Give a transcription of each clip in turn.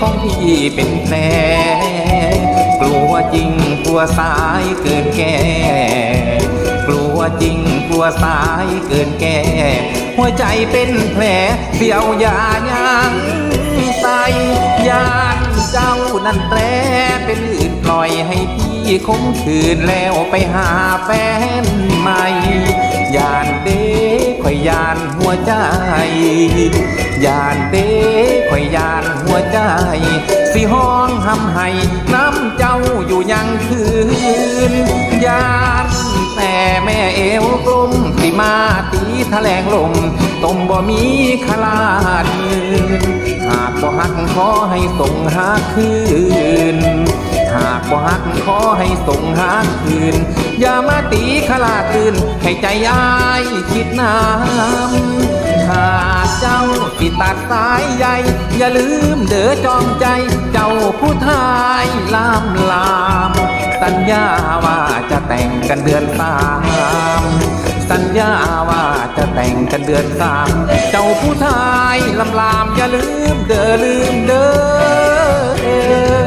ของพี่เป็นแผลกลัวจริงกลัวสายเกินแก่กลัวจริงกลัวสายเกินแก่ หัวใจเป็นแผลเสียวยายังไตยานเจ้านั่นแผลเป็นอื่นปล่อยให้พี่คงคืนแล้วไปหาแฟนใหม่ยาน ยานหัวใจยานเด้ข่อยยานหัวใจ สิห้องหำให้น้ำเจ้าอยู่ยังคืนยานแต่แม่เอวกลมสิมาตีแถลงลมต้มบ่มีขลาดยืนหากบ่หักขอให้ส่งหาคืน หากบ่หักขอให้ส่งหาคืน อย่ามาตีขลาดอื่น ให้ใจอ้ายคิดน้ำถ้าเจ้าสิตัดสายใยอย่าลืมเด้อจอมใจ เจ้าผู้ทายลามลาม สัญญาว่าจะแต่งกันเดือนสามสัญญาว่าจะแต่งกันเดือนสาม เจ้าผู้ทายลำลามอย่าลืมเด้อลืมเด้อ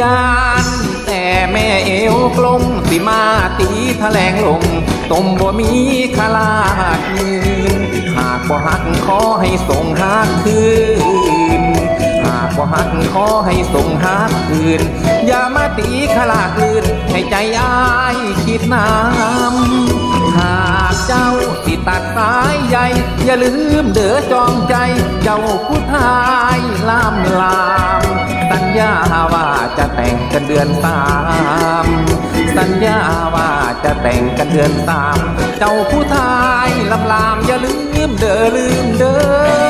ยานแต่แม่เอวกลมสิมาตีแถลงลงต้มบ่มีขลาดยืนากบ่หักขอให้ส่งหากคืน หากบ่หักขอให้ส่งหากคืน อย่ามาตีขลาดลื่นให้ใจอ้ายคิดน้ำหากเจ้าสิตัดสายใยอย่าลืมเด้อจอมใจ เจ้าผู้ทายลามลาม สัญญาว่าจะแต่งกันเดือนสามสัญญาว่าจะแต่งกันเดือนสาม เจ้าผู้ทายลำลามอย่าลืม มเด้อลืมเด้อ